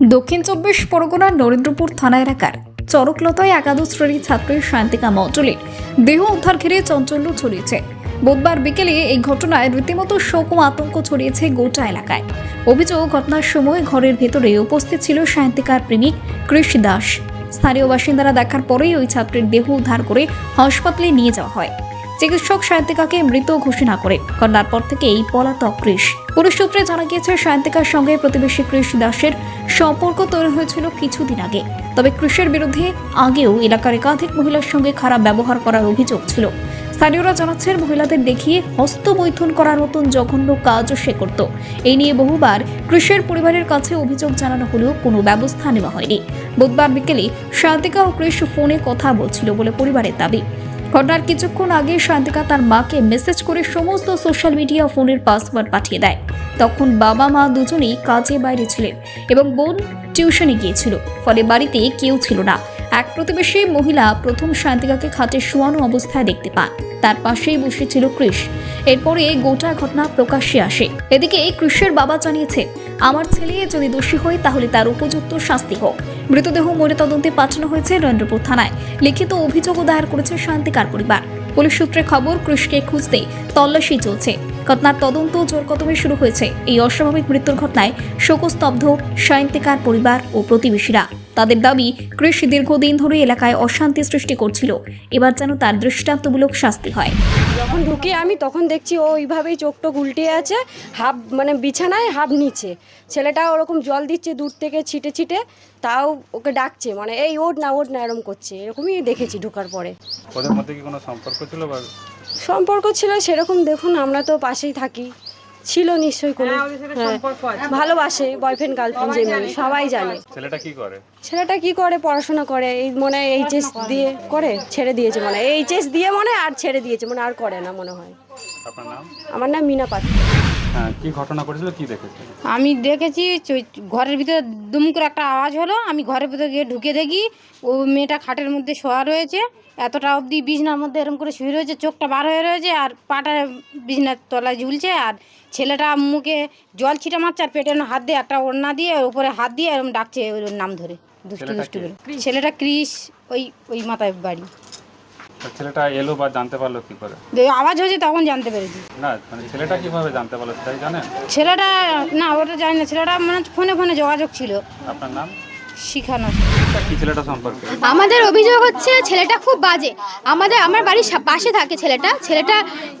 দক্ষিণ চব্বিশ পরগনার নরেন্দ্রপুর থানা এলাকার চরকলতায় একাদশ শ্রেণির ছাত্রী শান্তিকা মণ্ডলের দেহ উদ্ধার ঘিরে চঞ্চল্য ছড়িয়েছে। বুধবার বিকেলে এই ঘটনায় রীতিমতো শোক ও আতঙ্ক ছড়িয়েছে গোটা এলাকায়। অভিযোগ, ঘটনার সময় ঘরের ভেতরে উপস্থিত ছিল শান্তিকার প্রেমিক কৃষ দাস। স্থানীয় বাসিন্দারা দেখার পরেই ওই ছাত্রীর দেহ উদ্ধার করে হাসপাতালে নিয়ে যাওয়া হয়। চিকিৎসক সায়ন্তিকাকে মৃত ঘোষণা করে। ঘটনার পর থেকে এই পলাতক কৃষ। পুলিশ সূত্রে জানা গিয়েছে, সায়ন্তিকার সঙ্গে প্রতিবেশী কৃষ দাসের সম্পর্ক তৈরি হয়েছিল কিছুদিন আগে। তবে কৃষের বিরুদ্ধে আগেও এলাকার একাধিক মহিলার সঙ্গে খারাপ ব্যবহার করার অভিযোগ ছিল। স্থানীয়রা জানাচ্ছেন, মহিলাদের দেখিয়ে হস্তমৈথুন করার মতন জঘন্য কাজও সে করত। এই নিয়ে বহুবার কৃষের পরিবারের কাছে অভিযোগ জানানো হলেও কোনো ব্যবস্থা নেওয়া হয়নি। বুধবার বিকেলে শান্তিকা ও কৃষ ফোনে কথা বলছিল বলে পরিবারের দাবি। ঘটনার কিছুক্ষণ আগে শান্তিকা তার মাকে মেসেজ করে সমস্ত সোশ্যাল মিডিয়া ফোনের পাসওয়ার্ড পাঠিয়ে দেয়। তখন বাবা মা দুজনেই কাজে বাইরে ছিলেন এবং বোন টিউশনে গিয়েছিল, ফলে বাড়িতে কেউ ছিল না। এক প্রতিবেশী মহিলা প্রথম শান্তিকাকে খাটে শোয়ানো অবস্থায় দেখতে পান। তার পাশেই বসেছিল কৃষ। এরপরে গোটা ঘটনা প্রকাশ্যে আসে। এদিকে কৃষের বাবা জানিয়েছে, আমার ছেলে যদি দোষী হয়, তাহলে তার উপযুক্ত শাস্তি হোক। মৃতদেহ ময়নাতদন্তে পাঠানো হয়েছে নরেন্দ্রপুর থানায়। লিখিত অভিযোগও দায়ের করেছে শান্তিকার পরিবার। পুলিশ সূত্রে খবর, কৃষকে খুঁজতে তল্লাশি চলছে। ঘটনার তদন্ত জোর কদমে শুরু হয়েছে। এই অস্বাভাবিক মৃত্যুর ঘটনায় শোকস্তব্ধ শান্তিকার পরিবার ও প্রতিবেশীরা। তাদের দাবি কৃষি দীর্ঘদিন ধরে এলাকায় অশান্তি সৃষ্টি করছিল। এবার যেন তার দৃষ্টান্তমূলক শাস্তি হয়। যখন ঢুকি আমি তখন দেখছি ও ওইভাবেই চোখ টোক উল্টে আছে হাফ মানে বিছানায় হাফ নিচে। ছেলেটা ওরকম জল দিচ্ছে দূর থেকে ছিটে ছিটে তাও ওকে ডাকছে মানে এই ওঠ না ওঠ না এরকম করছে। এরকমই দেখেছি ঢোকার পরে। ওদের মধ্যে কি কোনো সম্পর্ক ছিল বা সম্পর্ক ছিল সেরকম দেখুন আমরা তো পাশেই থাকি। ছিল নিশ্চয়ই কোনো হ্যাঁ, ভালোবাসে বয়ফ্রেন্ড গার্লফ্রেন্ড যে মেয়ে সবাই জানে। ছেলেটা কি করে? ছেলেটা কি করে? পড়াশোনা করে এই মনে হয় এইচএস দিয়ে করে ছেড়ে দিয়েছে মনে হয়। এইচএস দিয়ে মনে হয় আর ছেড়ে দিয়েছে মনে আর করে না মনে হয়। আপনার নাম? আমার নাম মিনা পাত্র। হ্যাঁ কি ঘটনা ঘটেছিল কি দেখেছেন? আমি দেখেছি চৈ- ঘরের ভিতরে দুম করে একটা আওয়াজ হলো আমি ঘরের ভিতরে গিয়ে ঢুকে দেখি ও মেয়েটা খাটের মধ্যে শোয়া রয়েছে এতটা অবধি বিছনার মধ্যে এরকম করে শুয়ে রয়েছে চোখটা বার হয়ে রয়েছে আর পাটা বিছনার তলায় ঝুলছে আর ছেলেটা মুখে জল ছিটা মারছে আর পেটে হাত দিয়ে একটা ওড়না দিয়ে ওর উপরে হাত দিয়ে এরকম ডাকছে ওর নাম ধরে দুষ্টু ছেলেটা দুষ্টু কে? করে। ছেলেটা ক্রিস ওই ওই মাথায় বাড়ি। ছেলেটা এলো বা জানতে পারল কি করে? আওয়াজ হয়েছে তখন জানতে পেরেছি। না মানে ছেলেটা কীভাবে জানতে পারল সেটাই জানেন? ছেলেটা না ওটা জানি না। ছেলেটা মানে ফোনে ফোনে যোগাযোগ ছিল। আপনার নাম? শিখানো। কি ছেলেটা সম্পর্কে? আমাদের অভিযোগ হচ্ছে ছেলেটা খুব বাজে। আমাদের আমার বাড়ির পাশে থাকে ছেলেটা। ছেলেটা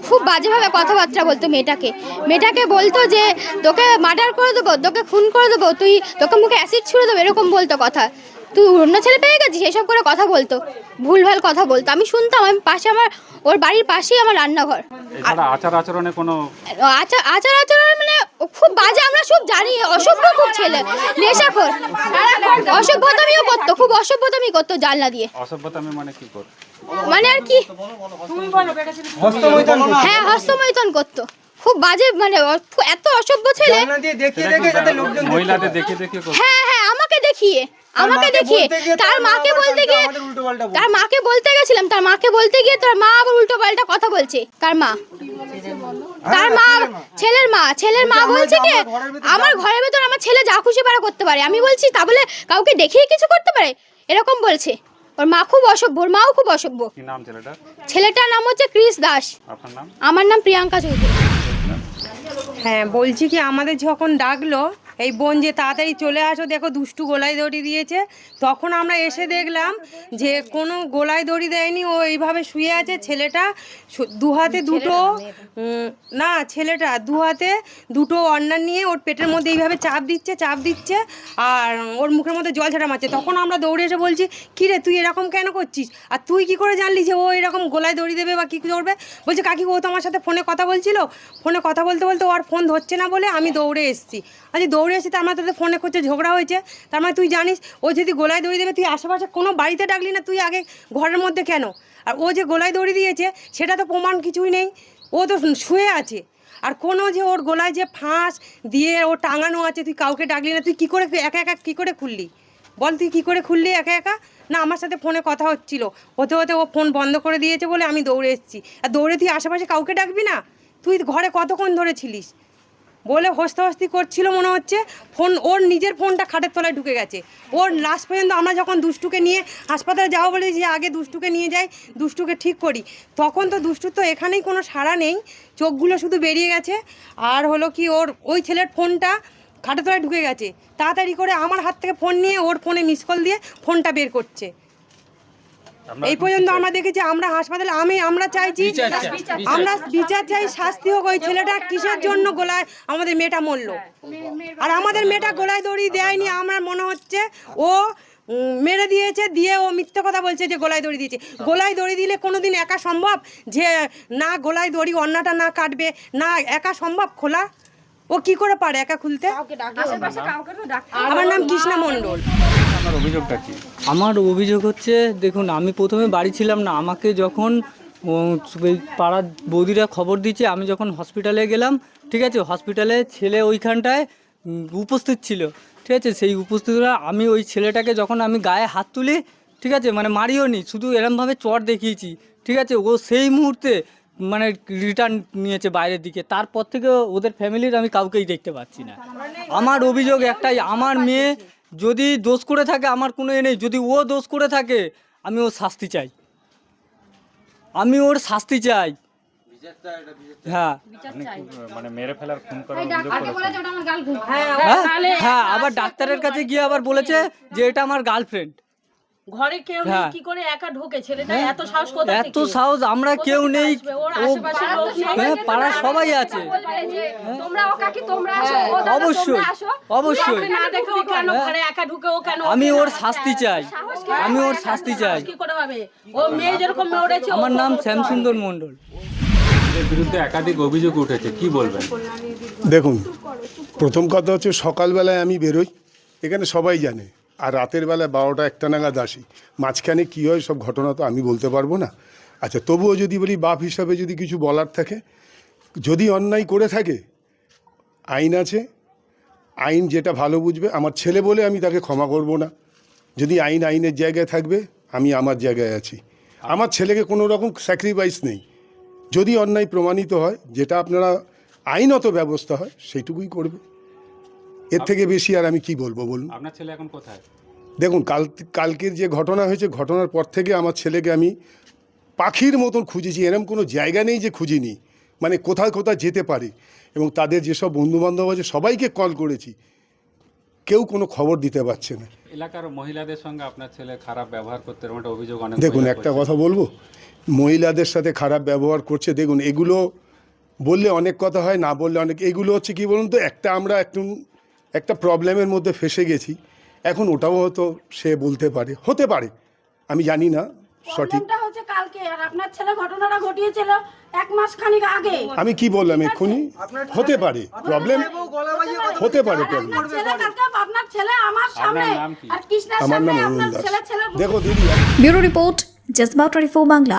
খুব বাজেভাবে কথাবার্তা বলতো মেয়েটাকে। মেয়েটাকে বলতো যে তোকে মার্ডার করে দেবো তোকে খুন করে দেবো তুই তোকে মুখে অ্যাসিড ছুড়ে দেবো এরকম বলতো কথা। তুই অন্য ছেলে পেয়ে গেছিস? এসব করে কথা বলতো। ভুলভাল কথা বলতো। আমি শুনতাম আমি পাশে আমার ওর বাড়ির পাশেই আমার রান্নাঘর। আচার আচরণে কোনো আচার আচার আচরণ মানে ও খুব বাজে আমরা সব জানি। অসভ্য খুব ছেলে। নেশাখোর। অসভ্যতামিও করতো খুব অসভ্যতামি করতো জানলা দিয়ে। অসভ্যতামি মানে কি করে? মানে আর কি? হ্যাঁ হস্তমৈথন করতো। খুব বাজে মানে এত অসভ্য ছেলে। মহিলাদের দেখিয়ে দেখিয়ে করতো। হ্যাঁ হ্যাঁ আমাকে দেখিয়ে আমাকে দেখিয়ে। তার মাকে বলতে গিয়ে তার মাকে বলতে গেছিলাম তার মাকে বলতে গিয়ে তার মা আবার উল্টো পাল্টা কথা বলছে। তার মা। তার মা ছেলের মা। ছেলের মা বলছে কি আমার ঘরের ভেতর আমার ছেলে যা খুশি পারা করতে পারে। আমি বলছি তা বলে কাউকে দেখিয়ে কিছু করতে পারে? এরকম বলছে। ওর মা খুব অসভ্য ওর মাও খুব অসভ্য। কি নাম ছেলেটার? ছেলেটার নাম হচ্ছে ক্রিস দাস। আপনার নাম? আমার নাম প্রিয়াঙ্কা চৌধুরী। হ্যাঁ বলছি কি আমাদের যখন ডাকলো এই বোন যে তাড়াতাড়ি চলে আসো দেখো দুষ্টু গোলায় দড়ি দিয়েছে। তখন আমরা এসে দেখলাম যে কোনো গোলায় দড়ি দেয়নি ও এইভাবে শুয়ে আছে। ছেলেটা দু হাতে দুটো না ছেলেটা দু হাতে দুটো অন্যান্য নিয়ে ওর পেটের মধ্যে এইভাবে চাপ দিচ্ছে চাপ দিচ্ছে আর ওর মুখের মধ্যে জল ছাড়া মারছে। তখন আমরা দৌড়ে এসে বলছি কী রে তুই এরকম কেন করছিস? আর তুই কি করে জানলি যে ও এরকম গোলায় দড়ি দেবে বা কী করবে? বলছে কাকি ও তো আমার সাথে ফোনে কথা বলছিল? ফোনে কথা বলতে বলতে ও আর ফোন ধরছে না বলে আমি দৌড়ে এসেছি। আচ্ছা দৌড়ে এসেছি তার আমার তোদের ফোনে করছে, ঝগড়া হয়েছে। তার মানে তুই জানিস, ও যদি গোলায় দড়ি দেবে, তুই আশেপাশে কোনো বাড়িতে ডাকলি না, তুই আগে ঘরের মধ্যে কেন? আর ও যে গোলায় দড়ি দিয়েছে, সেটা তো প্রমাণ কিছুই নেই। ও তো শুয়ে আছে। আর কোনো যে ওর গলায় যে ফাঁস দিয়ে ও টাঙানো আছে, তুই কাউকে ডাকলি না, তুই কী করে একা একা কী করে খুললি? বল তুই কী করে খুললি একা একা? না, আমার সাথে ফোনে কথা হচ্ছিল। হতে হতে ও ফোন বন্ধ করে দিয়েছে বলে আমি দৌড়ে এসেছি। আর দৌড়ে তুই আশেপাশে কাউকে ডাকবি না? তুই ঘরে কতক্ষণ ধরে ছিলিস? বলে হস্তে হস্তি করছিল মনে হচ্ছে, ফোন, ওর নিজের ফোনটা খাটের তলায় ঢুকে গেছে। ওর লাস্ট পর্যন্ত আমরা যখন দুষ্টুকে নিয়ে হাসপাতালে যাব বলে যে আগে দুষ্টুকে নিয়ে যাই, দুষ্টুকে ঠিক করি। তখন তো দুষ্টুর তো এখানেই কোনো সাড়া নেই, চোখগুলো শুধু বেরিয়ে গেছে। আর হলো কি, ওর ওই ছেলের ফোনটা খাটের তলায় ঢুকে গেছে। তাড়াতাড়ি করে আমার হাত থেকে ফোন নিয়ে ওর ফোনে মিস কল দিয়ে ফোনটা বের করছে। এই পর্যন্ত আমরা দেখেছি আমরা হাসপাতালে আমি আমরা চাইছি আমরা বিচার চাই। শাস্তি হোক ওই ছেলেটা কিসের জন্য গোলায় আমাদের মেয়েটা মরলো? আর আমাদের মেয়েটা গোলায় দড়ি দেয়নি আমার মনে হচ্ছে ও মেরে দিয়েছে দিয়ে ও মিথ্যে কথা বলছে যে গোলায় দড়ি দিয়েছে। গোলায় দড়ি দিলে কোনোদিন একা সম্ভব যে না গোলায় দড়ি অন্যটা না কাটবে না একা সম্ভব খোলা? ও কি করে পারে একা খুলতে? আমার নাম কৃষ্ণা মণ্ডল। আপনার অভিযোগটা কি? আমার অভিযোগ হচ্ছে দেখুন আমি প্রথমে বাড়ি ছিলাম না আমাকে যখন ও, ওই পাড়ার বৌদিরা খবর দিচ্ছে আমি যখন হসপিটালে গেলাম ঠিক আছে হসপিটালে ছেলে ওইখানটায় উপস্থিত ছিল ঠিক আছে সেই উপস্থিতরা আমি ওই ছেলেটাকে যখন আমি গায়ে হাত তুলি ঠিক আছে মানে মারিও নি শুধু এরমভাবে চট দেখিয়েছি ঠিক আছে ও সেই মুহূর্তে মানে রিটার্ন নিয়েছে বাইরের দিকে। তারপর থেকে ওদের ফ্যামিলির আমি কাউকেই দেখতে পাচ্ছি না। আমার অভিযোগ একটাই আমার মেয়ে যদি দোষ করে থাকে আমার কোনো এ নেই। যদি ও দোষ করে থাকে আমি ওর শাস্তি চাই। আমি ওর শাস্তি চাই। হ্যাঁ। মানে হ্যাঁ হ্যাঁ আবার ডাক্তারের কাছে গিয়ে আবার বলেছে যে এটা আমার গার্লফ্রেন্ড ঘরে কেউ নেই হ্যাঁ। কি করে একা ঢোকে? ছেলেটা এত সাহস কোথা এত সাহস আমরা কেউ নেই। আসবে? ওর ও লোক নেই? হ্যাঁ পাড়ার সবাই আছে। তোমরা তোমরা আসো। অবশ্যই অবশ্যই। না দেখে ও কেন ঘরে একা ঢুকে? ও কেন আমি ওর শাস্তি চাই। আমি ওর শাস্তি চাই। কি করে হবে? ও মেয়ে যেরকম মরেছে আমার নাম শ্যামসুন্দর মণ্ডল। বিরুদ্ধে একাধিক অভিযোগ উঠেছে কি বলবেন? দেখুন প্রথম কথা হচ্ছে সকালবেলায় আমি বেরোই। এখানে সবাই জানে। আর রাতের বেলায় বারোটা একটা নাগাদ আসি। মাঝখানে কী হয়, সব ঘটনা তো আমি বলতে পারব না। আচ্ছা তবুও যদি বলি, বাপ হিসাবে যদি কিছু বলার থাকে, যদি অন্যায় করে থাকে, আইন আছে, আইন যেটা ভালো বুঝবে, আমার ছেলে বলে আমি তাকে ক্ষমা করব না। যদি আইন আইনের জায়গায় থাকবে, আমি আমার জায়গায় আছি। আমার ছেলেকে কোনো রকম স্যাক্রিফাইস নেই। যদি অন্যায় প্রমাণিত হয়, যেটা আপনারা আইনত ব্যবস্থা হয়, সেইটুকুই করবে। এর থেকে বেশি আর আমি কি বলব বলুন? আপনার ছেলে এখন কোথায়? দেখুন কাল কালকের যে ঘটনা হয়েছে ঘটনার পর থেকে আমার ছেলেকে আমি পাখির মতন খুঁজেছি। এরম কোনো জায়গা নেই যে খুঁজিনি। মানে কোথায় কোথায় যেতে পারি। এবং তাদের যেসব বন্ধুবান্ধব আছে সবাইকে কল করেছি। কেউ কোনো খবর দিতে পারছে না। এলাকার মহিলাদের সঙ্গে আপনার ছেলে খারাপ ব্যবহার করতে এরকম একটা অভিযোগ অনেক দেখুন একটা কথা বলব। মহিলাদের সাথে খারাপ ব্যবহার করছে। দেখুন এগুলো বললে অনেক কথা হয় না বললে অনেক। এগুলো হচ্ছে কি বলুন তো একটা আমরা একটু একটা প্রবলেমের মধ্যে ফেসে গেছি। এখন ওটাও হয়তো সে বলতে পারে। হতে পারে। আমি জানি না সঠিক। হচ্ছে কালকে। আর আপনার ছেলে ঘটনাটা ঘটিয়েছিল এক মাস খানিক আগে। আমি কি বললাম এক্ষুনি? হতে পারে। প্রবলেম হতে পারে প্রবলেম। আপনার ছেলে কালকে আপনার ছেলে আমার সামনে নাম আর কৃষ্ণার সামনে অরুণ আপনার দাস ছেলে ছেলে দেখো দিদি ব্যুরো রিপোর্ট টোয়েন্টি বাংলা।